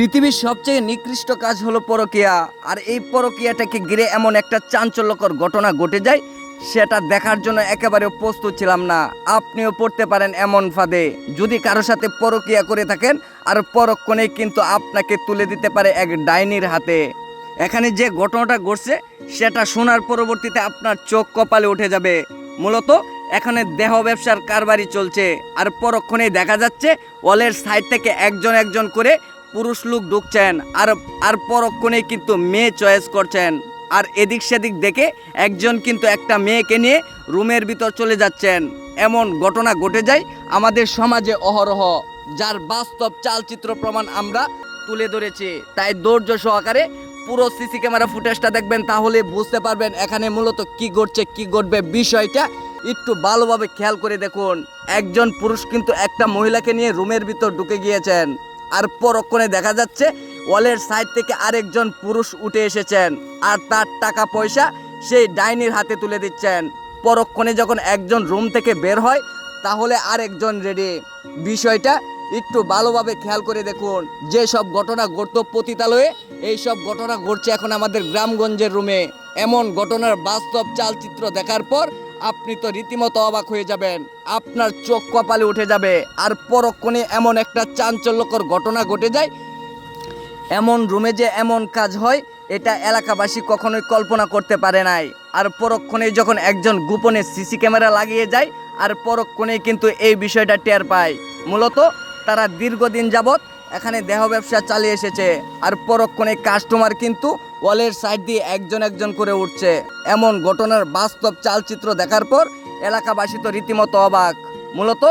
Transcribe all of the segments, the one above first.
পৃথিবীর সবচেয়ে নিকৃষ্ট কাজ হলো পরকিয়া। আর এই পরকিয়াটাকে ঘিরে এমন একটা চাঞ্চল্যকর ঘটনা ঘটে যায়, সেটা দেখার জন্য একেবারে প্রস্তুত ছিলাম না। আপনিও পড়তে পারেন এমন ফাঁদে। যদি কারোর সাথে পরকিয়া করে থাকেন, আর পরক্ষণে কিন্তু আপনাকে তুলে দিতে পারে এক ডাইনির হাতে। এখানে যে ঘটনাটা ঘটছে, সেটা শোনার পরবর্তীতে আপনার চোখ কপালে উঠে যাবে। মূলত, এখানে দেহ ব্যবসার কারবারই চলছে। আর পরক্ষণেই দেখা যাচ্ছে, ওয়ালের সাইড থেকে একজন একজন করে পুরুষ লোক ঢুকছেন আর আর পরক্ষণেই কিন্তু মেয়ে চয়েস করছেন। আর এদিক সেদিক দেখে একজন কিন্তু একটা মেয়েকে নিয়ে রুমের ভিতর চলে যাচ্ছেন। এমন ঘটনা ঘটে যায় আমাদের সমাজে অহরহ, যার বাস্তব চালচিত্র প্রমাণ আমরা তুলে ধরেছি। তাই ধৈর্য সহকারে পুরো সিসি ক্যামেরা ফুটেজটা দেখবেন, তাহলে বুঝতে পারবেন এখানে মূলত কি ঘটছে, কি ঘটবে বিষয়টা। একটু ভালোভাবে খেয়াল করে দেখুন। একজন পুরুষ কিন্তু একটা মহিলাকে নিয়ে রুমের ভিতর ঢুকে গিয়েছেন। আর পরক্ষণে দেখা যাচ্ছে ওয়ালের সাইড থেকে আরেকজন পুরুষ উঠে এসেছেন। আর তার টাকা পয়সা সেই ডাইনির হাতে তুলে দিচ্ছেন। পরক্ষণে যখন একজন রুম থেকে বের হয়, তাহলে আরেকজন রেডি। বিষয়টা একটু ভালোভাবে খেয়াল করে দেখুন। যে সব ঘটনা ঘটতো পতিতালয়ে, এই সব ঘটনা ঘটছে এখন আমাদের গ্রামগঞ্জের রুমে। এমন ঘটনার বাস্তব চালচিত্র দেখার পর আপনি তো রীতিমতো অবাক হয়ে যাবেন। আপনার চোখ কপালে উঠে যাবে। আর পরক্ষণে এমন একটা চাঞ্চল্যকর ঘটনা ঘটে যায়। এমন রুমে যে এমন কাজ হয়, এটা এলাকাবাসী কখনোই কল্পনা করতে পারে নাই। আর পরক্ষণে যখন একজন গোপনে সিসি ক্যামেরা লাগিয়ে যায়, আর পরক্ষণে কিন্তু এই বিষয়টা টের পায়। মূলত তারা দীর্ঘদিন যাবৎ এখানে দেহ ব্যবসা চালিয়ে এসেছে। আর পরক্ষণে কাস্টমার কিন্তু ওয়ালের সাইড দিয়ে একজন একজন করে উঠছে। এমন ঘটনার বাস্তব চালচিত্র দেখার পর এলাকাবাসী তো রীতিমতো অবাক। মূলত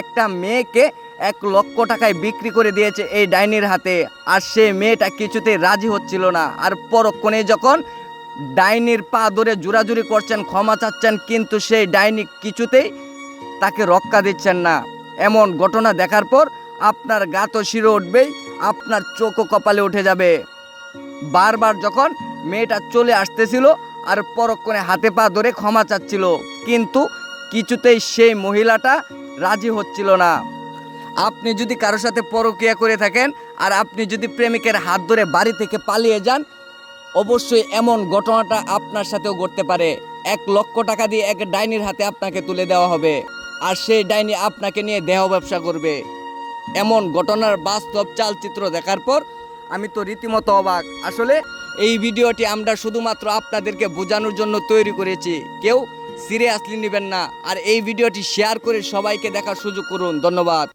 একটা মেয়েকে এক লক্ষ টাকায় বিক্রি করে দিয়েছে এই ডাইনির হাতে। আর সে মেয়েটা কিছুতেই রাজি হচ্ছিল না। আর পরক্ষণে যখন ডাইনির পা ধরে জোরাজুরি করছেন, ক্ষমা চাচ্ছেন, কিন্তু সেই ডাইনি কিছুতেই তাকে রক্ষা দিচ্ছেন না। এমন ঘটনা দেখার পর আপনার গা তো শিরে উঠবেই, আপনার চোখও কপালে উঠে যাবে। বারবার যখন মেয়েটা চলে আসতেছিল আর পরক্ষণে হাতে পা ধরে ক্ষমা চাচ্ছিল, কিন্তু কিছুতেই সেই মহিলাটা রাজি হচ্ছিল না। আপনি যদি কারোর সাথে পরকিয়া করে থাকেন আর আপনি যদি প্রেমিকের হাত ধরে বাড়ি থেকে পালিয়ে যান, অবশ্যই এমন ঘটনাটা আপনার সাথেও ঘটতে পারে। এক লক্ষ টাকা দিয়ে এক ডাইনির হাতে আপনাকে তুলে দেওয়া হবে, আর সেই ডাইনি আপনাকে নিয়ে দেহ ব্যবসা করবে। এমন ঘটনার বাস্তব চালচিত্র দেখার পর আমি তো রীতিমতো অবাক। আসলে এই ভিডিওটি আমরা শুধুমাত্র আপনাদেরকে বোঝানোর জন্য তৈরি করেছি। কেউ সিরিয়াসলি নেবেন না। আর এই ভিডিওটি শেয়ার করে সবাইকে দেখার সুযোগ করুন। ধন্যবাদ।